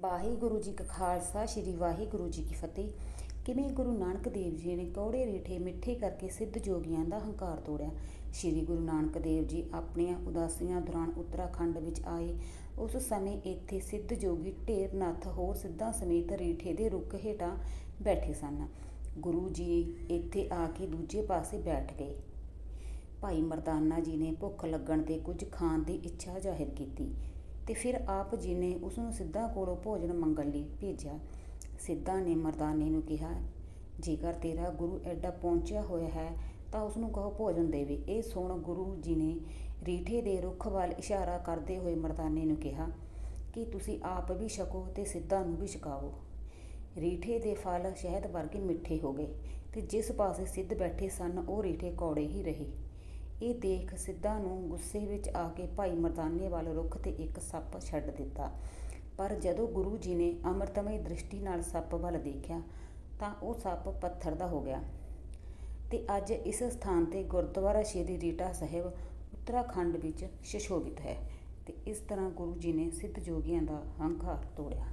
ਵਾਹਿਗੁਰੂ ਜੀ ਕਾ ਖਾਲਸਾ, ਸ੍ਰੀ ਵਾਹਿਗੁਰੂ ਜੀ ਕੀ ਫਤਿਹ। ਕਿਵੇਂ ਗੁਰੂ ਨਾਨਕ ਦੇਵ ਜੀ ਨੇ ਕੌੜੇ ਰੇਠੇ ਮਿੱਠੇ ਕਰਕੇ ਸਿੱਧ ਜੋਗੀਆਂ ਦਾ ਹੰਕਾਰ ਤੋੜਿਆ? ਸ੍ਰੀ ਗੁਰੂ ਨਾਨਕ ਦੇਵ ਜੀ ਆਪਣੀਆਂ ਉਦਾਸੀਆਂ ਦੌਰਾਨ ਉੱਤਰਾਖੰਡ ਵਿੱਚ ਆਏ। ਉਸ ਸਮੇਂ ਇੱਥੇ ਸਿੱਧ ਜੋਗੀ ਢੇਰਨਾਥ ਹੋਰ ਸਿੱਧਾਂ ਸਮੇਤ ਰੇਠੇ ਦੇ ਰੁੱਖ ਹੇਠਾਂ ਬੈਠੇ ਸਨ। ਗੁਰੂ ਜੀ ਇੱਥੇ ਆ ਕੇ ਦੂਜੇ ਪਾਸੇ ਬੈਠ ਗਏ। ਭਾਈ ਮਰਦਾਨਾ ਜੀ ਨੇ ਭੁੱਖ ਲੱਗਣ ਤੇ ਕੁਝ ਖਾਣ ਦੀ ਇੱਛਾ ਜ਼ਾਹਿਰ ਕੀਤੀ। ਤੇ ਫਿਰ ਆਪ ਜੀ ਨੇ ਉਸ ਨੂੰ ਸਿੱਧਾ ਕੋਲੋਂ ਭੋਜਨ ਮੰਗਣ ਲਈ ਭੇਜਿਆ। ਸਿੱਧਾ ਨੇ ਮਰਦਾਨੇ ਨੂੰ ਕਿਹਾ, ਜੇਕਰ ਤੇਰਾ ਗੁਰੂ ਐਡਾ ਪਹੁੰਚਿਆ ਹੋਇਆ ਹੈ, ਤਾਂ ਉਸ ਨੂੰ ਕਹੋ ਭੋਜਨ ਦੇਵੇ। ਇਹ ਸੁਣ ਗੁਰੂ ਜੀ ਨੇ ਰੀਠੇ ਦੇ ਰੁੱਖ ਵੱਲ ਇਸ਼ਾਰਾ ਕਰਦੇ ਹੋਏ ਮਰਦਾਨੇ ਨੂੰ ਕਿਹਾ, ਕਿ ਤੁਸੀਂ ਆਪ ਵੀ ਛਕੋ ਤੇ ਸਿੱਧਾ ਨੂੰ ਵੀ ਛਕਾਓ? ਰੀਠੇ ਦੇ ਫਲ ਸ਼ਹਿਦ ਵਰਗੇ ਮਿੱਠੇ ਹੋ ਗਏ ਤੇ ਜਿਸ ਪਾਸੇ ਸਿੱਧ ਬੈਠੇ ਸਨ, ਉਹ ਰੀਠੇ ਕੌੜੇ ਹੀ ਰਹੇ। ਇਹ ਦੇਖ ਸਿੱਧਾ ਨੂੰ ਗੁੱਸੇ ਵਿੱਚ ਆ ਕੇ ਭਾਈ ਮਰਦਾਨੇ ਵੱਲ ਰੁੱਖ ਤੇ ਇੱਕ ਸੱਪ ਛੱਡ ਦਿੱਤਾ। ਪਰ ਜਦੋਂ ਗੁਰੂ ਜੀ ਨੇ ਅੰਮ੍ਰਿਤਮਈ ਦ੍ਰਿਸ਼ਟੀ ਨਾਲ ਸੱਪ ਵੱਲ ਦੇਖਿਆ, ਤਾਂ ਉਹ ਸੱਪ ਪੱਥਰ ਦਾ ਹੋ ਗਿਆ। ਤੇ ਅੱਜ ਇਸ ਸਥਾਨ ਤੇ ਗੁਰਦੁਆਰਾ ਸ਼੍ਰੀ ਰੀਟਾ ਸਾਹਿਬ, ਉੱਤਰਾਖੰਡ ਵਿੱਚ ਸ਼ਸ਼ੋਭਿਤ ਹੈ ਤੇ ਇਸ ਤਰ੍ਹਾਂ ਗੁਰੂ ਜੀ ਨੇ ਸਿੱਧ ਜੋਗੀਆਂ ਦਾ ਹੰਕਾਰ ਤੋੜਿਆ।